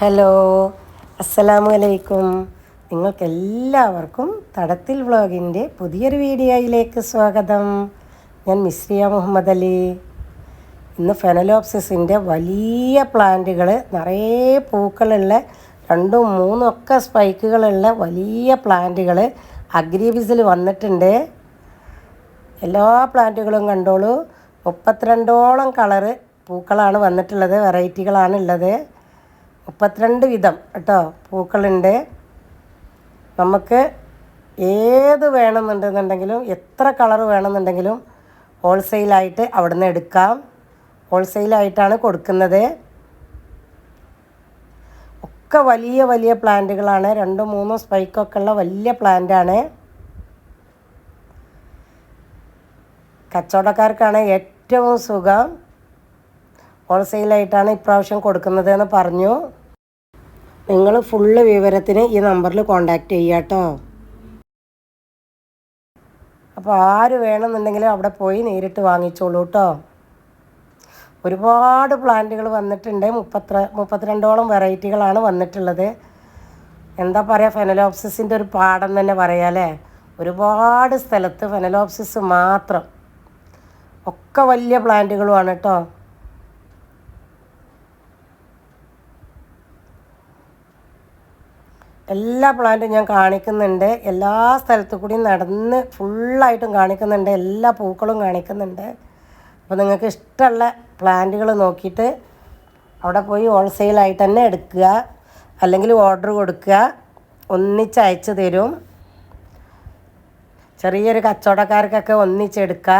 Hello അസ്സലാമു അലൈക്കും നിങ്ങൾക്കെല്ലാവർക്കും തടത്തിൽ വ്ളോഗിന്റെ പുതിയൊരു വീഡിയോയിലേക്ക് സ്വാഗതം. ഞാൻ മിസ്രിയ മുഹമ്മദ് അലി. ഇന്ന് ഫെനലോപ്സിസിന്റെ വലിയ പ്ലാന്റുകൾ നിറയെ പൂക്കളുള്ള രണ്ടും മൂന്നും ഒക്കെ സ്പൈക്കുകളുള്ള വലിയ പ്ലാന്റുകൾ അഗ്രിബിസിൽ വന്നിട്ടുണ്ട്. എല്ലാ പ്ലാന്റുകളും കണ്ടോളൂ. മുപ്പത്തിരണ്ടോളം കളറ് പൂക്കളാണ് വന്നിട്ടുള്ളത് വെറൈറ്റികളാണ് ഉള്ളത്. മുപ്പത്തിരണ്ട് വിധം കേട്ടോ പൂക്കളുണ്ട്. നമുക്ക് ഏത് വേണമെന്നുണ്ടെന്നുണ്ടെങ്കിലും എത്ര കളർ വേണമെന്നുണ്ടെങ്കിലും ഹോൾസെയിലായിട്ട് അവിടെ നിന്ന് എടുക്കാം. ഹോൾസെയിലായിട്ടാണ് കൊടുക്കുന്നത്. ഒക്കെ വലിയ വലിയ പ്ലാന്റുകളാണ്. രണ്ടും മൂന്നും സ്പൈക്കൊക്കെ ഉള്ള വലിയ പ്ലാന്റാണ്. കച്ചവടക്കാർക്കാണ് ഏറ്റവും സുഖം. ഹോൾസെയിലായിട്ടാണ് ഇപ്രാവശ്യം കൊടുക്കുന്നത് എന്ന് പറഞ്ഞു. നിങ്ങൾ ഫുള്ള് വിവരത്തിന് ഈ നമ്പറിൽ കോണ്ടാക്ട് ചെയ്യുക കേട്ടോ അപ്പോൾ ആര് വേണമെന്നുണ്ടെങ്കിലും അവിടെ പോയി നേരിട്ട് വാങ്ങിച്ചോളൂ കേട്ടോ ഒരുപാട് പ്ലാന്റുകൾ വന്നിട്ടുണ്ട്. മുപ്പത്ര മുപ്പത്തിരണ്ടോളം വെറൈറ്റികളാണ് വന്നിട്ടുള്ളത്. എന്താ പറയുക ഫെനലോപ്സിസിന്റെ ഒരു പാടം തന്നെ പറയാം അല്ലേ? ഒരുപാട് സ്ഥലത്ത് ഫെനലോപ്സിസ് മാത്രം. ഒക്കെ വലിയ പ്ലാന്റുകളുമാണ് കേട്ടോ എല്ലാ പ്ലാന്റും ഞാൻ കാണിക്കുന്നുണ്ട്. എല്ലാ സ്ഥലത്തു കൂടിയും നടന്ന് ഫുള്ളായിട്ടും കാണിക്കുന്നുണ്ട്. എല്ലാ പൂക്കളും കാണിക്കുന്നുണ്ട്. അപ്പോൾ നിങ്ങൾക്ക് ഇഷ്ടമുള്ള പ്ലാന്റുകൾ നോക്കിയിട്ട് അവിടെ പോയി ഹോൾസെയിലായിട്ട് തന്നെ എടുക്കുക. അല്ലെങ്കിൽ ഓർഡർ കൊടുക്കുക. ഒന്നിച്ച് അയച്ചു തരും. ചെറിയൊരു കച്ചവടക്കാർക്കൊക്കെ ഒന്നിച്ചെടുക്കുക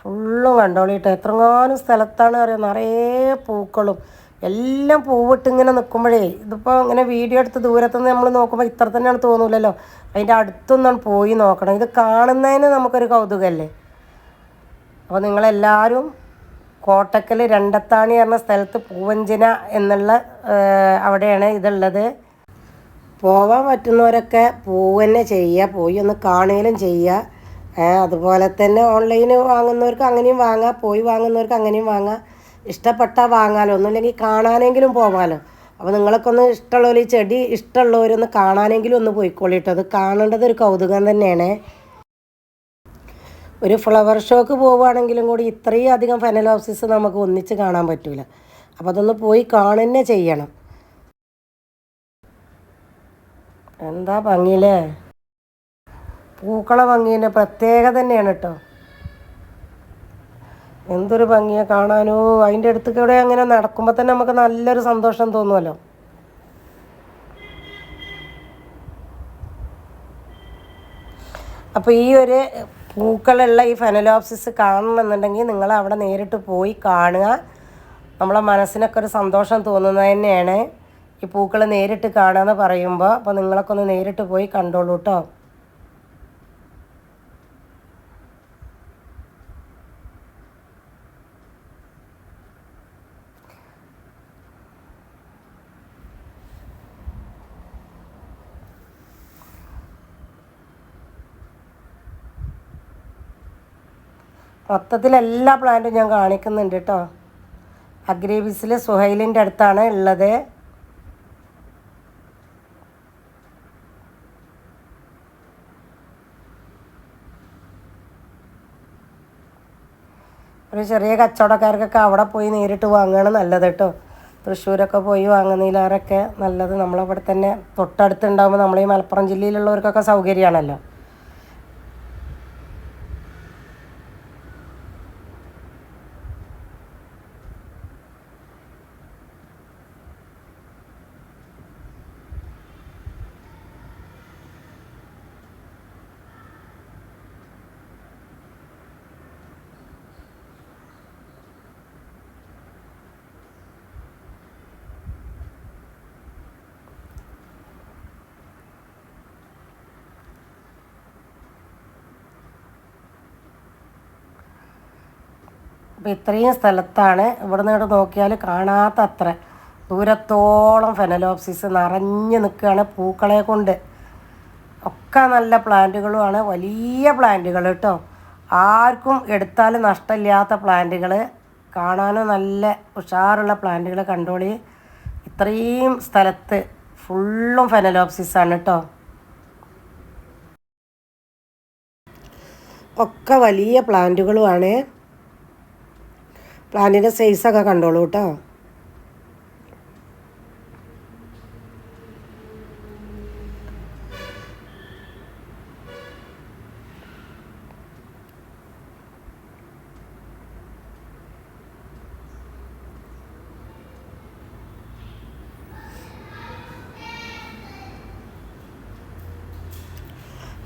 ഫുള്ളും കണ്ടോളിയിട്ട് എത്രങ്ങാനും സ്ഥലത്താണ് അറിയാം? നിറയെ പൂക്കളും. എല്ലാം പൂവിട്ട് ഇങ്ങനെ നിൽക്കുമ്പോഴേ ഇതിപ്പോൾ ഇങ്ങനെ വീഡിയോ എടുത്ത് ദൂരത്തുനിന്ന് നമ്മൾ നോക്കുമ്പോൾ ഇത്ര തന്നെയാണ് തോന്നൂലല്ലോ? അതിന്റെ അടുത്തൊന്നാണ് പോയി നോക്കണം. ഇത് കാണുന്നതിന് നമുക്കൊരു കൗതുകമല്ലേ അപ്പോൾ നിങ്ങളെല്ലാവരും കോട്ടക്കൽ രണ്ടത്താണി എന്ന സ്ഥലത്ത് പൂവഞ്ചന എന്നുള്ള അവിടെയാണ് ഇതുള്ളത്. പോവാൻ പറ്റുന്നവരൊക്കെ പൂവന്നെ ചെയ്യുക. പോയി ഒന്ന് കാണുകയും ചെയ്യുക. അതുപോലെ തന്നെ ഓൺലൈന് വാങ്ങുന്നവർക്ക് അങ്ങനെയും വാങ്ങാം പോയി വാങ്ങുന്നവർക്ക് അങ്ങനെയും വാങ്ങാം. ഇഷ്ടപ്പെട്ടാൽ വാങ്ങാലോ ഒന്നുമില്ലെങ്കിൽ കാണാനെങ്കിലും പോകാമല്ലോ അപ്പോൾ നിങ്ങളൊക്കെ ഒന്ന് ഇഷ്ടമുള്ളവർ ഈ ചെടി ഇഷ്ടമുള്ളവരൊന്ന് കാണാനെങ്കിലും ഒന്ന് പോയിക്കോളിട്ടോ അത് കാണേണ്ടത് ഒരു കൗതുകം തന്നെയാണ്. ഒരു ഫ്ലവർ ഷോക്ക് പോവുകയാണെങ്കിലും കൂടി ഇത്രയും അധികം ഫെനലോപ്സിസ് നമുക്ക് ഒന്നിച്ച് കാണാൻ പറ്റില്ല അപ്പോൾ അതൊന്ന് പോയി കാണുന്നെ ചെയ്യണം. എന്താ ഭംഗിയില്ലേ? പൂക്കള ഭംഗീന്റെ പ്രത്യേകത തന്നെയാണ് കേട്ടോ എന്തൊരു ഭംഗിയാണ് കാണാനോ. അതിന്റെ അടുത്ത് കൂടെ അങ്ങനെ നടക്കുമ്പോൾ തന്നെ നമുക്ക് നല്ലൊരു സന്തോഷം തോന്നുമല്ലോ അപ്പോൾ ഈ ഒരു പൂക്കളുള്ള ഈ ഫെനലോപ്സിസ് കാണണമെന്നുണ്ടെങ്കിൽ നിങ്ങൾ അവിടെ നേരിട്ട് പോയി കാണുക. നമ്മളെ മനസ്സിനൊക്കെ ഒരു സന്തോഷം തോന്നുന്നത് തന്നെയാണ്. ഈ പൂക്കൾ നേരിട്ട് കാണുക എന്ന് പറയുമ്പോൾ അപ്പോൾ നിങ്ങളൊക്കെ ഒന്ന് നേരിട്ട് പോയി കണ്ടോളൂ കേട്ടോ മൊത്തത്തിൽ എല്ലാ പ്ലാന്റും ഞാൻ കാണിക്കുന്നുണ്ട് കേട്ടോ അഗ്രീബിസിൽ സുഹൈലിന്റെ അടുത്താണ് ഉള്ളത്. ഒരു ചെറിയ കച്ചവടക്കാർക്കൊക്കെ അവിടെ പോയി നേരിട്ട് വാങ്ങുകയാണ് നല്ലത് കേട്ടോ തൃശ്ശൂരൊക്കെ പോയി വാങ്ങുന്നതിലാരൊക്കെ നല്ലത്. നമ്മളവിടെ തന്നെ തൊട്ടടുത്തുണ്ടാകുമ്പോൾ നമ്മൾ ഈ മലപ്പുറം ജില്ലയിലുള്ളവർക്കൊക്കെ സൗകര്യമാണല്ലോ. അപ്പോൾ ഇത്രയും സ്ഥലത്താണ് ഇവിടെ നിന്ന് നോക്കിയാൽ കാണാത്ത അത്ര ദൂരത്തോളം ഫെനലോപ്സിസ് നിറഞ്ഞു നിൽക്കുകയാണ് പൂക്കളെ കൊണ്ട്. ഒക്കെ നല്ല പ്ലാന്റുകളുമാണ്. വലിയ പ്ലാന്റുകൾ കേട്ടോ. ആർക്കും എടുത്താൽ നഷ്ടമില്ലാത്ത പ്ലാന്റുകൾ കാണാനും നല്ല ഉഷാറുള്ള പ്ലാന്റുകൾ കണ്ടോളി. ഇത്രയും സ്ഥലത്ത് ഫുള്ളും ഫെനലോപ്സിസ് ആണ് കേട്ടോ. ഒക്കെ വലിയ പ്ലാന്റുകളുമാണ്. പ്ലാന്റിന്റെ സൈസൊക്കെ കണ്ടോളൂ കേട്ടോ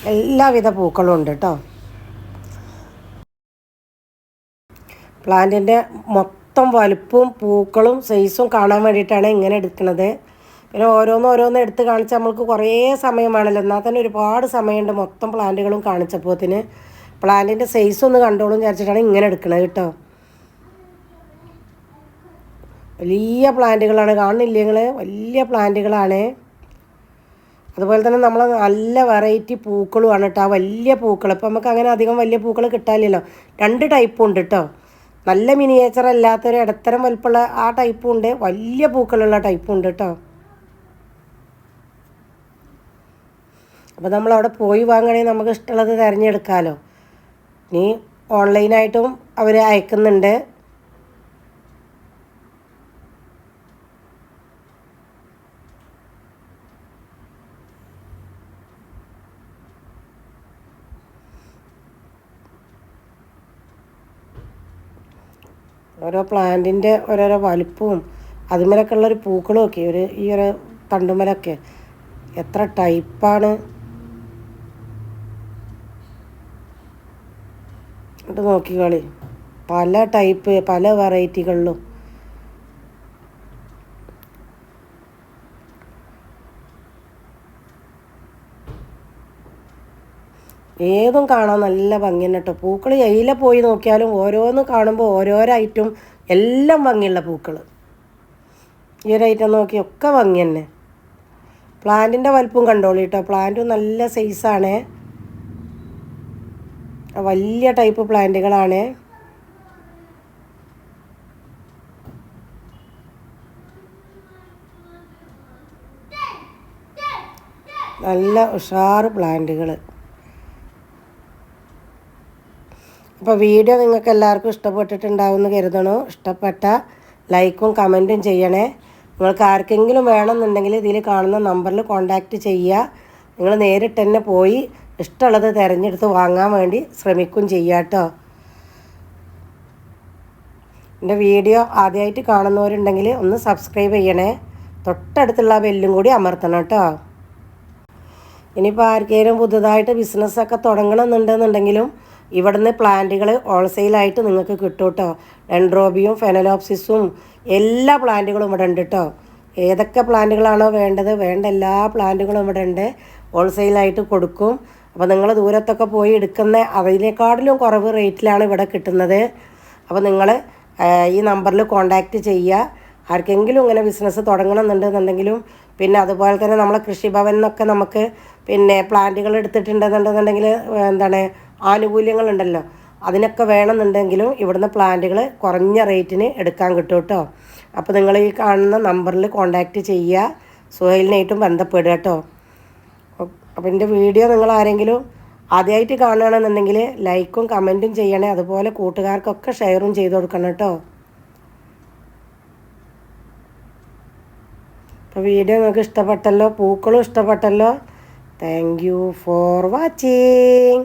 എല്ലാവിധ പൂക്കളും ഉണ്ട് കേട്ടോ പ്ലാന്റിന്റെ മൊത്തം വലുപ്പവും പൂക്കളും സൈസും കാണാൻ വേണ്ടിയിട്ടാണ് ഇങ്ങനെ എടുക്കുന്നത്. പിന്നെ ഓരോന്ന് ഓരോന്ന് എടുത്ത് കാണിച്ചാൽ നമ്മൾക്ക് കുറേ സമയമാണല്ലോ എന്നാൽ തന്നെ ഒരുപാട് സമയമുണ്ട് മൊത്തം പ്ലാന്റുകളും കാണിച്ചപ്പോത്തിന്. പ്ലാന്റിന്റെ സൈസ് ഒന്ന് കണ്ടോളും വിചാരിച്ചിട്ടാണ് ഇങ്ങനെ എടുക്കുന്നത് കേട്ടോ. വലിയ പ്ലാന്റുകളാണ്. കാണുന്നില്ല നിങ്ങൾ വലിയ പ്ലാന്റുകളാണ്. അതുപോലെ തന്നെ നമ്മൾ നല്ല വെറൈറ്റി പൂക്കളുമാണ് കേട്ടോ. വലിയ പൂക്കൾ ഇപ്പം നമുക്ക് അങ്ങനെ അധികം വലിയ പൂക്കൾ കിട്ടാനില്ലല്ലോ. രണ്ട് ടൈപ്പും ഉണ്ട് കേട്ടോ. നല്ല മിനിയേച്ചർ അല്ലാത്തൊരു ഇടത്തരം വലുപ്പമുള്ള ആ ടൈപ്പും ഉണ്ട്. വലിയ പൂക്കളുള്ള ടൈപ്പും ഉണ്ട് കേട്ടോ അപ്പോൾ നമ്മൾ അവിടെ പോയി വാങ്ങണേ നമുക്ക് ഇഷ്ടമുള്ളത് തിരഞ്ഞെടുക്കാമല്ലോ ഇനി ഓൺലൈനായിട്ടും അവർ അയക്കുന്നുണ്ട്. ഓരോ പ്ലാന്റിന്റെ ഓരോരോ വലുപ്പവും അതുമേലൊക്കെ ഉള്ളൊരു പൂക്കളും ഒക്കെ ഒരു ഈ ഒരു തണ്ടുമലൊക്കെ. എത്ര ടൈപ്പാണ്. ഇത് നോക്കിക്കളി. പല ടൈപ്പ് പല വെറൈറ്റികളിലും. ഏതും കാണാൻ നല്ല ഭംഗി തന്നെ കേട്ടോ. പൂക്കൾ എയില പോയി നോക്കിയാലും ഓരോന്ന് കാണുമ്പോൾ ഓരോരോ ഐറ്റം എല്ലാം ഭംഗിയുള്ള പൂക്കൾ ഈ ഒരു ഐറ്റം നോക്കി ഒക്കെ ഭംഗി തന്നെ. പ്ലാന്റിന്റെ വലുപ്പം കണ്ടോളൂ കേട്ടോ. പ്ലാന്റും നല്ല സൈസാണ് വലിയ ടൈപ്പ് പ്ലാന്റുകളാണ് നല്ല ഉഷാറ് പ്ലാന്റുകൾ അപ്പോൾ വീഡിയോ നിങ്ങൾക്ക് എല്ലാവർക്കും ഇഷ്ടപ്പെട്ടിട്ടുണ്ടാവുമെന്ന് കരുതണു. ഇഷ്ടപ്പെട്ട ലൈക്കും കമന്റും ചെയ്യണേ. നിങ്ങൾക്ക് ആർക്കെങ്കിലും വേണമെന്നുണ്ടെങ്കിൽ ഇതിൽ കാണുന്ന നമ്പറിൽ കോൺടാക്റ്റ് ചെയ്യുക. നിങ്ങൾ നേരിട്ട് തന്നെ പോയി ഇഷ്ടമുള്ളത് തിരഞ്ഞെടുത്ത് വാങ്ങാൻ വേണ്ടി ശ്രമിക്കും ചെയ്യുക കേട്ടോ എന്റെ വീഡിയോ ആദ്യമായിട്ട് കാണുന്നവരുണ്ടെങ്കിൽ ഒന്ന് സബ്സ്ക്രൈബ് ചെയ്യണേ. തൊട്ടടുത്തുള്ള ബെല്ലും കൂടി അമർത്തണം കേട്ടോ ഇനിയിപ്പോൾ ആർക്കെങ്കിലും പുതുതായിട്ട് ബിസിനസ്സൊക്കെ തുടങ്ങണമെന്നുണ്ടെന്നുണ്ടെങ്കിലും ഇവിടുന്ന് പ്ലാന്റുകൾ ഹോൾസെയിലായിട്ട് നിങ്ങൾക്ക് കിട്ടും കേട്ടോ ഡെൻഡ്രോബിയും ഫെനലോപ്സിസും എല്ലാ പ്ലാന്റുകളും ഇവിടെ ഉണ്ട് കേട്ടോ ഏതൊക്കെ പ്ലാന്റുകളാണോ വേണ്ടത് വേണ്ട എല്ലാ പ്ലാന്റുകളും ഇവിടെ ഉണ്ട്. ഹോൾസെയിലായിട്ട് കൊടുക്കും. അപ്പോൾ നിങ്ങൾ ദൂരത്തൊക്കെ പോയി എടുക്കുന്ന അതിനേക്കാട്ടിലും കുറവ് റേറ്റിലാണ് ഇവിടെ കിട്ടുന്നത്. അപ്പോൾ നിങ്ങൾ ഈ നമ്പറിൽ കോൺടാക്റ്റ് ചെയ്യുക. ആർക്കെങ്കിലും ഇങ്ങനെ ബിസിനസ് തുടങ്ങണമെന്നുണ്ടെന്നുണ്ടെങ്കിലും പിന്നെ അതുപോലെ തന്നെ നമ്മളെ കൃഷിഭവനിൽ നിന്നൊക്കെ നമുക്ക് പിന്നെ പ്ലാന്റുകൾ എടുത്തിട്ടുണ്ടെന്നുണ്ടെന്നുണ്ടെങ്കിൽ എന്താണ് ആനുകൂല്യങ്ങളുണ്ടല്ലോ. അതിനൊക്കെ വേണമെന്നുണ്ടെങ്കിലും ഇവിടുന്ന് പ്ലാന്റുകൾ കുറഞ്ഞ റേറ്റിന് എടുക്കാൻ കിട്ടും കേട്ടോ. അപ്പോൾ നിങ്ങൾ ഈ കാണുന്ന നമ്പറിൽ കോൺടാക്റ്റ് ചെയ്യുക. സുഹൈലിനായിട്ടും ബന്ധപ്പെടുക കേട്ടോ. അപ്പോൾ എന്റെ വീഡിയോ നിങ്ങൾ ആരെങ്കിലും ആദ്യമായിട്ട് കാണുകയാണെന്നുണ്ടെങ്കിൽ ലൈക്കും കമന്റും ചെയ്യണേ. അതുപോലെ കൂട്ടുകാർക്കൊക്കെ ഷെയറും ചെയ്ത് കൊടുക്കണം കേട്ടോ. അപ്പോൾ വീഡിയോ നിങ്ങൾക്ക് ഇഷ്ടപ്പെട്ടല്ലോ പൂക്കളും ഇഷ്ടപ്പെട്ടല്ലോ. Thank you for watching